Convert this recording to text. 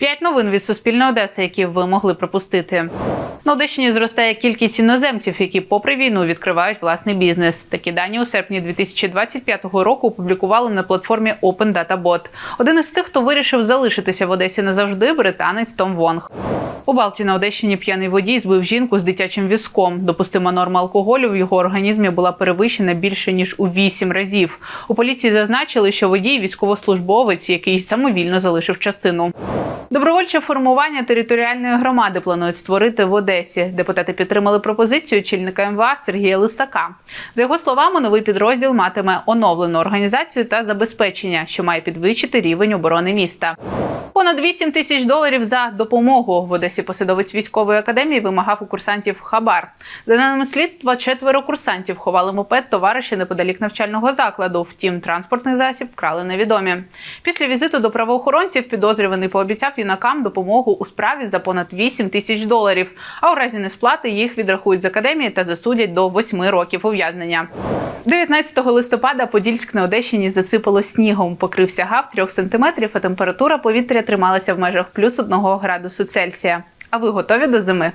П'ять новин від Суспільної Одеси, які ви могли пропустити. На Одещині зростає кількість іноземців, які, попри війну, відкривають власний бізнес. Такі дані у серпні 2025 року опублікували на платформі Open Data Bot. Один із тих, хто вирішив залишитися в Одесі назавжди, британець Том Вонг. У Балті на Одещині п'яний водій збив жінку з дитячим візком. Допустима норма алкоголю в його організмі була перевищена більше ніж у вісім разів. У поліції зазначили, що водій військовослужбовець, який самовільно залишив частину. Добровольче формування територіальної громади планують створити в Одесі. Депутати підтримали пропозицію чільника МВА Сергія Лисака. За його словами, новий підрозділ матиме оновлену організацію та забезпечення, що має підвищити рівень оборони міста. Понад 8 тисяч доларів за допомогу в Одесі посадовець військової академії вимагав у курсантів хабар. За даними слідства, четверо курсантів ховали мопед товариша неподалік навчального закладу. Втім, транспортний засіб вкрали невідомі. Після візиту до правоохоронців підозрюваний пообіцяв юнакам допомогу у справі за понад 8 тисяч доларів. А у разі несплати їх відрахують з академії та засудять до 8 років ув'язнення. 19 листопада Подільськ на Одещині засипало снігом. Покрив сягав 3 сантиметрів, а температура повітря трималася в межах плюс одного градусу Цельсія. А ви готові до зими?